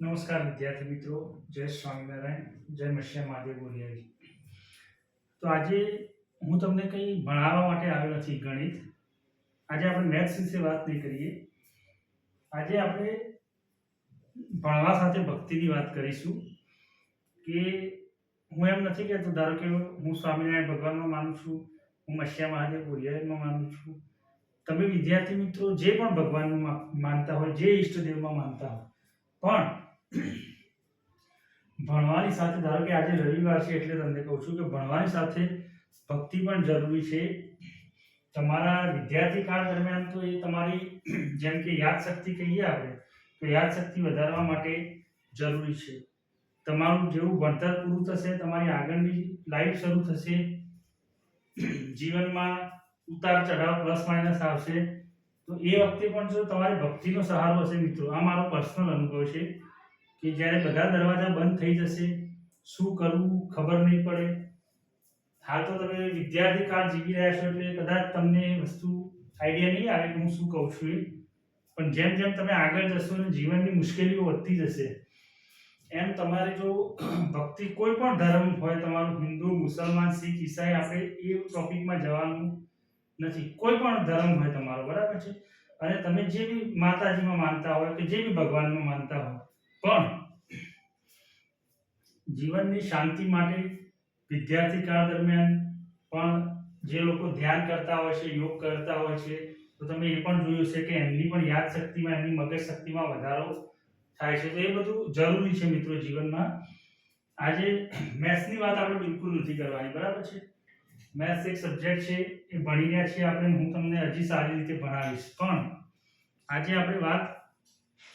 નમસ્કાર વિદ્યાર્થી મિત્રો, જય સ્વામિનારાયણ, જય મશ્યા મહાદેવ બોલિયાજી તો આજે હું તમને કંઈ ભણાવવા માટે આવ્યો નથી ગણિત. આજે આપણે મેથ્સ વિશે વાત નહીં કરીએ. આજે આપણે ભણવા સાથે ભક્તિની વાત કરીશું કે હું એમ નથી કહેતો, ધારો કે હું સ્વામિનારાયણ ભગવાનમાં માનું છું, હું મશ્યા મહાદેવ બોલિયામાં માનું છું. તમે વિદ્યાર્થી મિત્રો જે પણ ભગવાનમાં માનતા હોય, જે ઈષ્ટદેવમાં માનતા હોય, પણ ભણવાની સાથે, ધારો કે આજે રવિવાર છે એટલે તમને કહું છું કે ભણવાની સાથે ભક્તિ પણ જરૂરી છે. તમારા વિદ્યાર્થી કાળ દરમિયાન તો એ તમારી જેમ કે યાદશક્તિ કહીએ આપણે, તો યાદશક્તિ વધારવા માટે જરૂરી છે. તમારું જેવું ભણતર પૂરું થશે, તમારી આગળની લાઈફ શરૂ થશે, જીવનમાં ઉતાર ચઢાવ પ્લસ માઇનસ આવશે, તો એ વખતે પણ જો તમારી ભક્તિનો સહારો હશે મિત્રો, આ મારો પર્સનલ અનુભવ છે. કે જ્યારે બધા દરવાજા બંધ થઈ જશે, શું કરવું, ખબર નહીં પડે. હાલ તો તમે વિદ્યાર્થી કાળ જીવી રહ્યા છો એટલે કદાચ તમને વસ્તુ આઈડિયા નહીં આવે કે હું શું કહું છું એ પણ જેમ જેમ તમે આગળ જશો ને જીવનની મુશ્કેલીઓ વધતી જશે. એમ તમારે જો ભક્તિ કોઈ પણ ધર્મ હોય, તમારું હિન્દુ, મુસલમાન, શીખ, ઈસાઈ, આપણે એ ટોપિકમાં જવાનું નથી. કોઈ પણ ધર્મ હોય તમારો, બરાબર છે? અને તમે જે બી માતાજીમાં માનતા હોય કે જે બી ભગવાનમાં માનતા હોય પણ જીવનની શાંતિ માટે વિદ્યાર્થી કાળ દરમિયાન પણ જે લોકો ધ્યાન કરતા હોય છે, યોગ કરતા હોય છે, તો તમે એ પણ જોયું છે કે એમની પણ યાદશક્તિમાં એમની મગજ શક્તિમાં વધારો થાય છે. તો એ બધું જરૂરી છે મિત્રો જીવનમાં. આજે મેથ્સની વાત આપણે બિલકુલ નથી કરવાની, બરાબર છે? મેથ્સ એક સબ્જેક્ટ છે, એ ભણી રહ્યા છીએ આપણે, હું તમને હજી સારી રીતે ભણાવીશ. પણ આજે આપણે વાત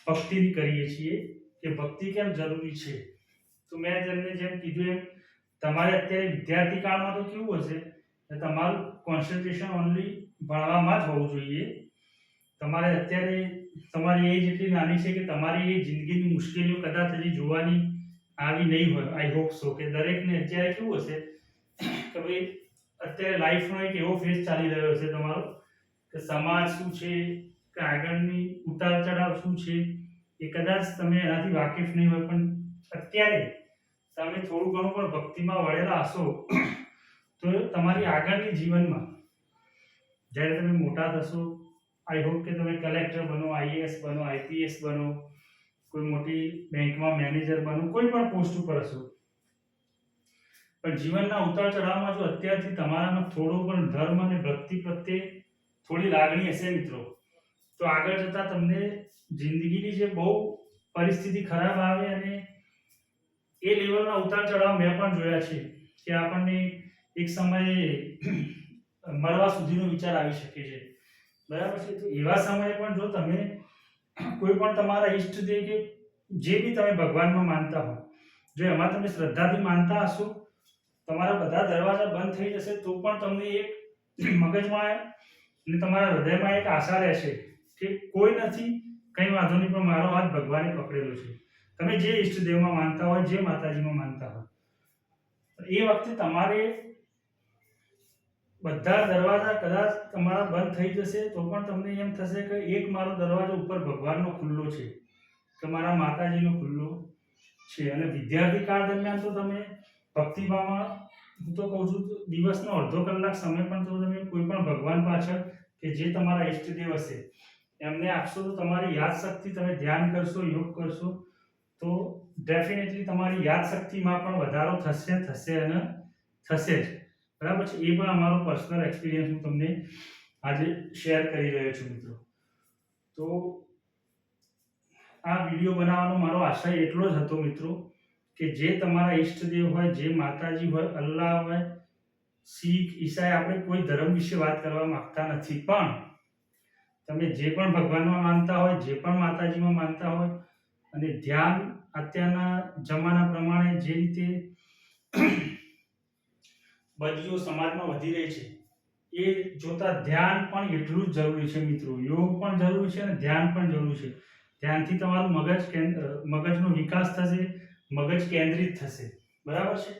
ભક્તિની કરીએ છીએ. કે ભક્તિ કેમ જરૂરી છે? તો મેં તમને જેમ કીધું એમ, તમારે અત્યારે વિદ્યાર્થી કાળમાં તો કેવું હશે? કે તમારું કોન્સન્ટ્રેશન ઓનલી ભણવામાં જ હોવું જોઈએ. તમારે અત્યારે તમારી એજ એટલી નાની છે કે તમારી એ જિંદગીની મુશ્કેલીઓ કદાચ હજી જોવાની આવી નહીં હોય. આઈ હોપ સો કે દરેકને અત્યારે કેવું હશે કે ભાઈ, અત્યારે લાઈફનો એક એવો ફેઝ ચાલી રહ્યો છે તમારો કે સમાજ શું છે? કે આગળની ઉતાર ચઢાવ શું છે? એ કદાચ તમે એનાથી વાકેફ નહીં હોય, પણ અત્યારે તમે થોડું ઘણું પણ ભક્તિમાં વળેલા હશો, તો તમારી આગળની જીવનમાં, જ્યારે તમે મોટા થશો આઈ હોપ કે તમે કલેક્ટર બનો આઈએએસ બનો આઈપીએસ બનો, કોઈ મોટી બેંકમાં મેનેજર બનો, કોઈ પણ પોસ્ટ ઉપર હશો. પણ જીવનના ઉતાર ચઢાવમાં જો અત્યારથી તમારામાં થોડો પણ ધર્મ અને ભક્તિ પ્રત્યે થોડી લાગણી હશે મિત્રો તો આગળ જતાં તમને જિંદગીની જે બહુ પરિસ્થિતિ ખરાબ આવે અને એ લેવલના ઉતાર ચઢાવ મેં પણ જોયા છે કે આપણને એક સમયે મળવા સુધીનો વિચાર આવી શકે છે. બરાબર છે? તો એવા સમયે પણ જો તમે કોઈ પણ તમારા ઈષ્ટદેવ કે જે બી તમે ભગવાનમાં માનતા હો, જો એમાં તમે શ્રદ્ધાથી માનતા હશો, તમારા બધા દરવાજા બંધ થઈ જશે, તો પણ તમને એક મગજમાં અને તમારા હૃદયમાં એક આશા રહેશે કે કોઈ નથી, કંઈ વાંધો નહીં, પણ મારો હાથ ભગવાને પકડેલો છે. તમે જે ઈષ્ટદેવમાં માનતા હોય, જે માતાજીમાં માનતા હોય. એ વખતે તમારે બધા દરવાજા કદાચ તમારા બંધ થઈ જશે, તો પણ તમને એમ થશે કે એક મારો દરવાજો ઉપર ભગવાનનો ખુલ્લો છે, કે મારા માતાજીનો ખુલ્લો છે. અને વિદ્યાર્થી કાળ દરમિયાન તો તમે ભક્તિભાવમાં, હું તો કહું છું, દિવસનો અડધો કલાક સમય પણ તો તમે કોઈ પણ ભગવાન પાછળ કે જે તમારા ઈષ્ટદેવ હશે એમને આપશો તો તમારી યાદશક્તિ તમે ધ્યાન કરશો, યોગ કરશો, તો ડેફિનેટલી તમારી યાદશક્તિમાં પણ વધારો થશે થશે અને થશે જ. બરાબર છે? એ પણ અમારો પર્સનલ એક્સપિરિયન્સ હું તમને આજે શેર કરી રહ્યો છું મિત્રો. તો આ વીડિયો બનાવવાનો મારો આશય એટલો જ હતો મિત્રો, કે જે તમારા ઈષ્ટદેવ હોય, જે માતાજી હોય, અલ્લાહ હોય, શીખ, ઈસાઈ, આપણે કોઈ ધર્મ વિશે વાત કરવા માંગતા નથી. પણ તમે જે પણ ભગવાનમાં માનતા હોય, જે પણ માતાજીમાં માનતા હોય, અને ધ્યાન અત્યારના જમાના પ્રમાણે જે રીતે બદલીઓ સમાજમાં વધી રહી છે, એ જોતા ધ્યાન પણ એટલું જ જરૂરી છે મિત્રો. યોગ પણ જરૂરી છે અને ધ્યાન પણ જરૂરી છે. ધ્યાનથી તમારું મગજ મગજનો વિકાસ થશે, મગજ કેન્દ્રિત થશે. બરાબર છે?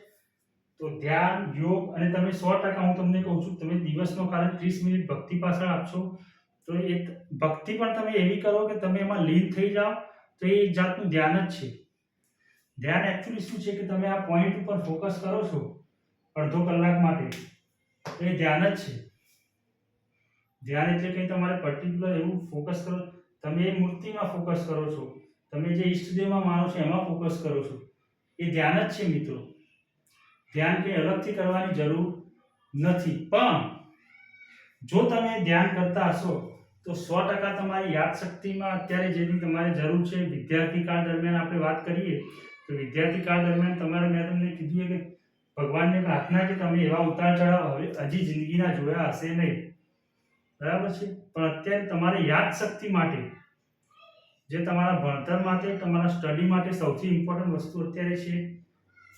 તો ધ્યાન, યોગ અને તમે સો ટકા હું તમને કહું છું, તમે દિવસનો કાલે ત્રીસ મિનિટ ભક્તિ પાછળ આપશો તો એક ભક્તિ પણ તમે એવી કરો કે તમે એમાં લીન થઈ જાઓ, તો એ જાતનું ધ્યાન જ છે. ધ્યાન એકચ્યુઅલી શું છે કે તમે આ પોઈન્ટ ઉપર ફોકસ કરો છો અડધો કલાક માટે, તો એ ધ્યાન જ છે. ધ્યાન એટલે કંઈ તમારે પર્ટિક્યુલર એવું ફોકસ કરો, તમે એ મૂર્તિમાં ફોકસ કરો છો, તમે જે ઈષ્ટદેવમાં માનો છો એમાં ફોકસ કરો છો. એ ધ્યાન જ છે મિત્રો. ધ્યાન કંઈ અલગથી કરવાની જરૂર નથી. પણ જો તમે ધ્યાન કરતા હશો, તો સો ટકા તમારી યાદશક્તિમાં અત્યારે જેની તમારે જરૂર છે, વિદ્યાર્થી કાળ દરમિયાન આપણે વાત કરીએ, તો વિદ્યાર્થી કાળ દરમિયાન તમારે મેં તમને કીધું કે ભગવાનને પ્રાર્થના કે તમે એવા ઉતાર ચઢાવ, હવે હજી જિંદગીના જોયા હશે નહીં. બરાબર છે? પણ અત્યારે તમારે યાદશક્તિ માટે, જે તમારા ભણતર માટે, તમારા સ્ટડી માટે સૌથી ઇમ્પોર્ટન્ટ વસ્તુ અત્યારે છે,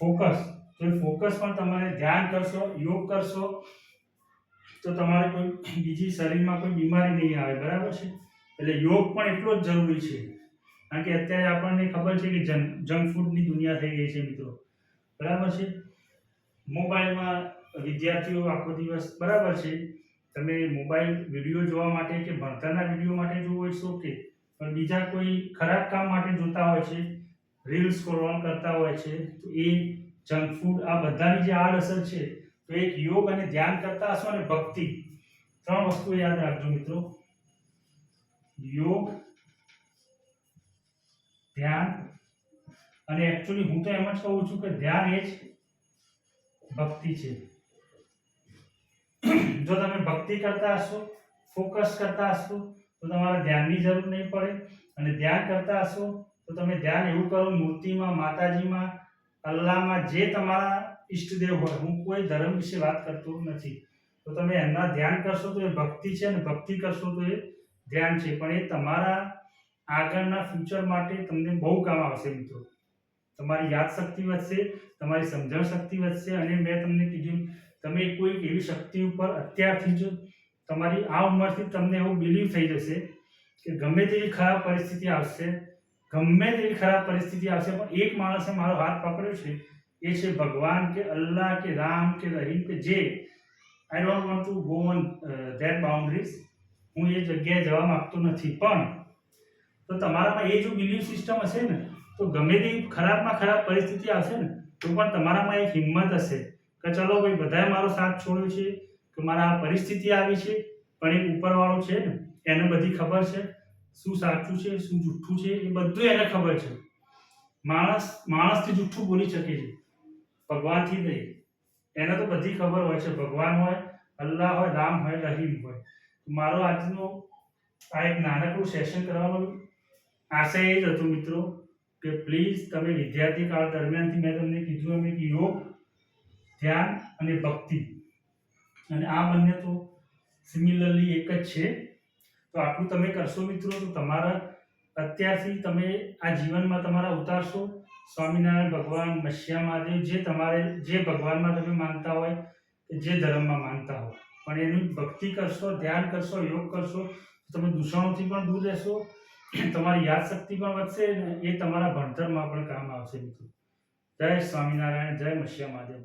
ફોકસ. તો એ ફોકસ પણ તમારે ધ્યાન કરશો, યોગ કરશો તો તમારે કોઈ બીજી શરીરમાં કોઈ બીમારી નહીં આવે, બરાબર છે? એટલે યોગ પણ એટલો જ જરૂરી છે. કારણ કે અત્યારે આપણને ખબર છે કે જંક જંક ફૂડની દુનિયા થઈ ગઈ છે મિત્રો. બરાબર છે? મોબાઈલમાં વિદ્યાર્થીઓ આખો દિવસ, બરાબર છે? તમે મોબાઈલ વીડિયો જોવા માટે કે ભણતરના વીડિયો માટે જોવો હોય ઓકે. પણ બીજા કોઈ ખરાબ કામ માટે જોતા હોય છે, રીલ્સ સ્ક્રોલ કરતા હોય છે, તો એ જંક ફૂડ આ બધાની જે આડઅસર છે તો એક યોગ અને ધ્યાન કરતા હશો અને ભક્તિ. ત્રણ વસ્તુ યાદ રાખજો મિત્રો. યોગ, ધ્યાન અને એકચ્યુઅલી હું તો એમ જ કહું છું કે ધ્યાન એ જ ભક્તિ છે. જો તમે ભક્તિ કરતા હશો, ફોકસ કરતા હશો, તો તમારે ધ્યાનની જરૂર નહીં પડે. અને ધ્યાન કરતા હશો, તો તમે ધ્યાન એવું કરો, મૂર્તિમાં, માતાજીમાં અલ્લાહમાં જે તમારા ઈષ્ટદેવ હોય. હું કોઈ ધર્મ વિશે વાત કરતો નથી. તો તમે એમના ધ્યાન કરશો તો એ ભક્તિ છે અને ભક્તિ કરશો તો એ ધ્યાન છે. પણ એ તમારા આગળના ફ્યુચર માટે તમને બહુ કામ આવશે મિત્રો. તમારી યાદશક્તિ વધશે, તમારી સમજણ શક્તિ વધશે અને મેં તમને કીધું તમે કોઈક એવી શક્તિ ઉપર અત્યારથી જ તમારી આ ઉંમરથી તમને એવું બિલીવ થઈ જશે કે ગમે તેવી ખરાબ પરિસ્થિતિ આવશે, ગમે તેવી ખરાબ પરિસ્થિતિ આવશે, પણ એક માણસે મારો હાથ પકડ્યો છે એ છે ભગવાન કે અલ્લાહ કે રામ કે રહીમ કે જે I don't want to go on that boundaries હું એ જગ્યાએ જવા માગતો નથી. પણ, તો તમારામાં એ જો બિલીવ સિસ્ટમ હશે ને, તો ગમે તેવી ખરાબમાં ખરાબ પરિસ્થિતિ આવશે ને, તો પણ તમારામાં એક હિંમત હશે કે ચલો ભાઈ, બધાએ મારો સાથ છોડ્યો છે, કે મારા આ પરિસ્થિતિ આવી છે, પણ એક ઉપરવાળો છે ને, એને બધી ખબર છે, શું સાચું છે, શું જૂઠું છે, એ બધું એને ખબર છે. માણસ, માણસથી જૂઠું બોલી શકે છે. ભગવાનથી નહીં. એને તો બધી ખબર હોય છે. ભગવાન હોય, અલ્લાહ હોય, રામ હોય, રહીમ હોય. મારો આજનો આ એક નાનકડું સેશન કરવાનો આશય એ જ હતો મિત્રો કે પ્લીઝ તમે વિદ્યાર્થી કાળ દરમિયાનથી મેં તમને કીધું એમ કે યોગ, ધ્યાન અને ભક્તિ. અને આ બંને તો સિમિલરલી એક જ છે. તો આટલું તમે કરશો મિત્રો તો તમારા અત્યારથી તમે આ જીવનમાં તમારા ઉતારશો. સ્વામિનારાયણ ભગવાન મસ્યા મહાદેવ જે તમારે જે ભગવાનમાં તમે માનતા હોય જે ધર્મમાં માનતા હોય, પણ એની ભક્તિ કરશો, ધ્યાન કરશો, યોગ કરશો તમે દૂષણોથી પણ દૂર રહેશો, તમારી યાદશક્તિ પણ વધશે અને એ તમારા ભણતરમાં પણ કામ આવશે મિત્રો. જય સ્વામિનારાયણ, જય મસ્યા મહાદેવ